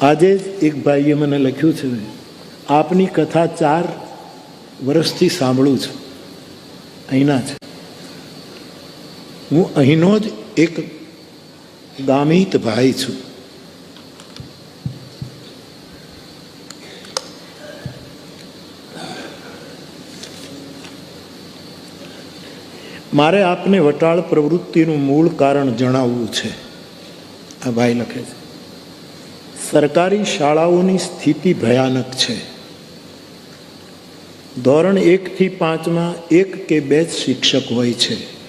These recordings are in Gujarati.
આજે જ એક ભાઈએ મને લખ્યું છે, આપની કથા ચાર વર્ષથી સાંભળું છું. અહીંના છે. હું અહીંનો જ એક ગામિત ભાઈ છું. મારે આપને વટાળ પ્રવૃત્તિનું મૂળ કારણ જણાવવું છે. આ ભાઈ લખે છે. સરકારી શાળાઓની સ્થિતિ ભયાનક છે. ધોરણ એકથી પાંચમાં એક કે બે જ શિક્ષક હોય છે.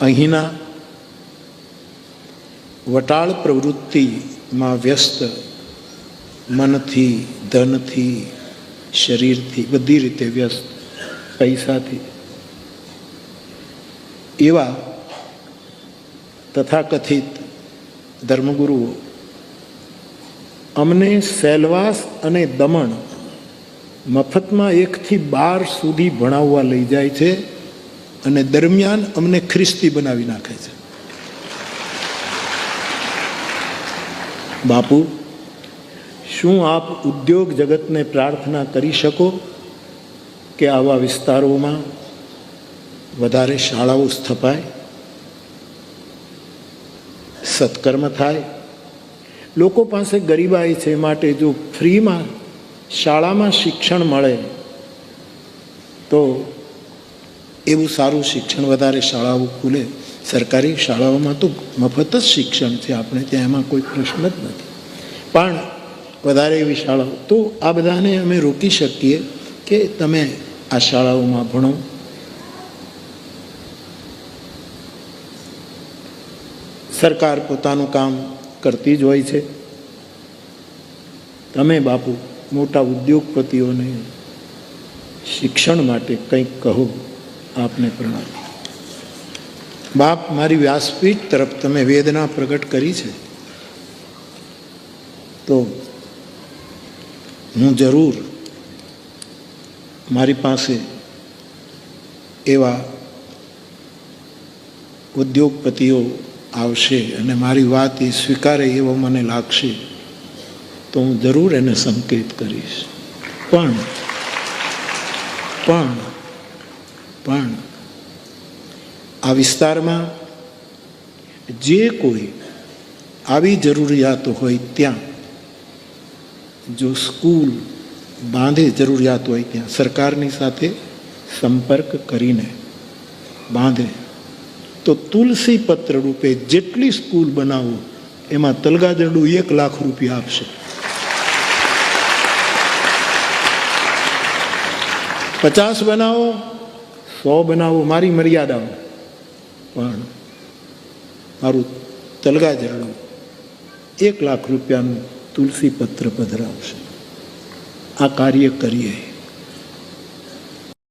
અહીંના વટાળ પ્રવૃત્તિમાં વ્યસ્ત મનથી, ધનથી, શરીરથી બધી રીતે વ્યસ્ત પૈસાથી. એવા તથાકથિત ધર્મગુરુઓ અમને સેલવાસ અને દમણ મફતમાં એકથી બાર સુધી ભણાવવા લઈ જાય છે અને દરમિયાન અમને ખ્રિસ્તી બનાવી નાખે છે. બાપુ, શું આપ ઉદ્યોગ જગતને પ્રાર્થના કરી શકો કે આવા વિસ્તારોમાં વધારે શાળાઓ સ્થપાય, સત્કર્મ થાય લોકો પાસે ગરીબાઈ છે માટે જો ફ્રીમાં શાળામાં શિક્ષણ મળે, તો એવું સારું શિક્ષણ વધારે શાળાઓ ખુલે. સરકારી શાળાઓમાં તો મફત જ શિક્ષણ છે, આપણે ત્યાં એમાં કોઈ પ્રશ્ન જ નથી. પણ વધારે એવી શાળાઓ, તો આ બધાને અમે રોકી શકીએ કે તમે આ શાળાઓમાં ભણો. સરકાર પોતાનું કામ કરતી જ હોય છે. તમે બાપુ, મોટા ઉદ્યોગપતિઓને શિક્ષણ માટે કંઈક કહો, આપને પ્રણામ. બાપ, મારી વ્યાસપીઠ તરફ તમે વેદના પ્રગટ કરી છે. તો હું જરૂર મારી પાસે એવા ઉદ્યોગપતિઓ આવશે અને મારી વાત એ સ્વીકારે એવો મને લાગશે, તો હું જરૂર એને સંકેત કરીશ. પણ પણ પણ, આ વિસ્તારમાં જે કોઈ આવી જરૂરિયાતો હોય ત્યાં, જો સ્કૂલ બાંધે જરૂરિયાત હોય ત્યાં, સરકારની સાથે સંપર્ક કરીને બાંધે. તો તુલસી પત્ર રૂપે જેટલી સ્કૂલ બનાવો, એમાં તલગાદરડું એક લાખ રૂપિયા આપશે. પચાસ બનાવો, સો બનાવો, મારી મર્યાદાઓ. પણ મારું તલગાજરડું એક લાખ રૂપિયાનું તુલસી પત્ર પધરાવશે. આ કાર્ય કરીએ.